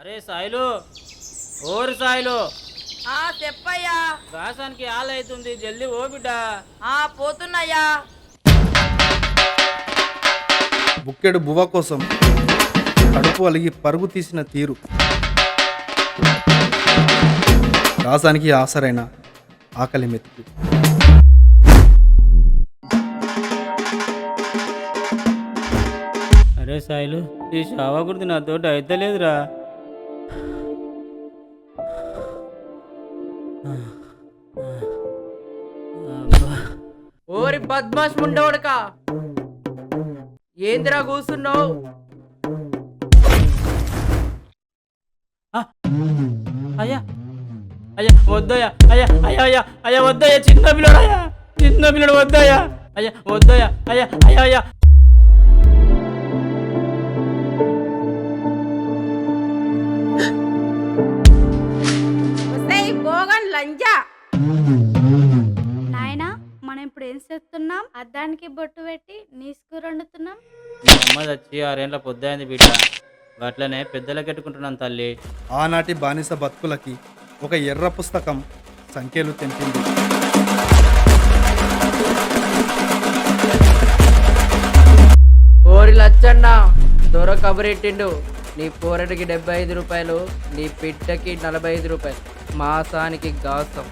అరే సాయిలు ఓరు సాయిలు. ఆ చెప్పయ్యా. గాసానికి ఆలైతుంది జల్దీ ఓ బిడ్డ. ఆ పోతున్నాయ్యా. బుక్కెడు బువ్వ కోసం కడుపు అలిగి పరుగు తీసిన తీరు. రాసానికి ఆసరైన ఆకలి మెతుకు. అరే సాయిలు ఈ షావకుడిది నాతోటి అయితలేదురా. ఓరి బద్మాష్ ఉండవడక ఏందిరా కూసున్నావు అయ్యా. అయ్యా వద్దయ్యా. అయ్యా అయ్యా అయ్యా అయ్యా వద్దయ్యా చిన్న పిల్లడు అయ్యా చిన్న పిల్లడు వద్దయ్యా. అయ్యా వద్దయ్యా అయ్యా అయ్యా అయ్యా. చేస్తున్నాం. అద్దానికి బొట్టు పెట్టి నీసుకూర వండుతున్నాం మా అమ్మ చచ్చి ఆరేళ్ళ పొద్దైంది బిడ్డ. అట్లనే పెద్దలకు పెట్టుకుంటున్నాను తల్లి. ఆనాటి బానిస బతుకులకి ఒక ఎర్ర పుస్తకం సంఖ్యలు తెంపింది. ఓరి లచ్చన్న దొర కబరెట్టిండు నీ పోరటికి డెబ్బై ఐదు రూపాయలు నీ పిట్టకి నలభై ఐదు రూపాయలు. మాసానికి గాసం.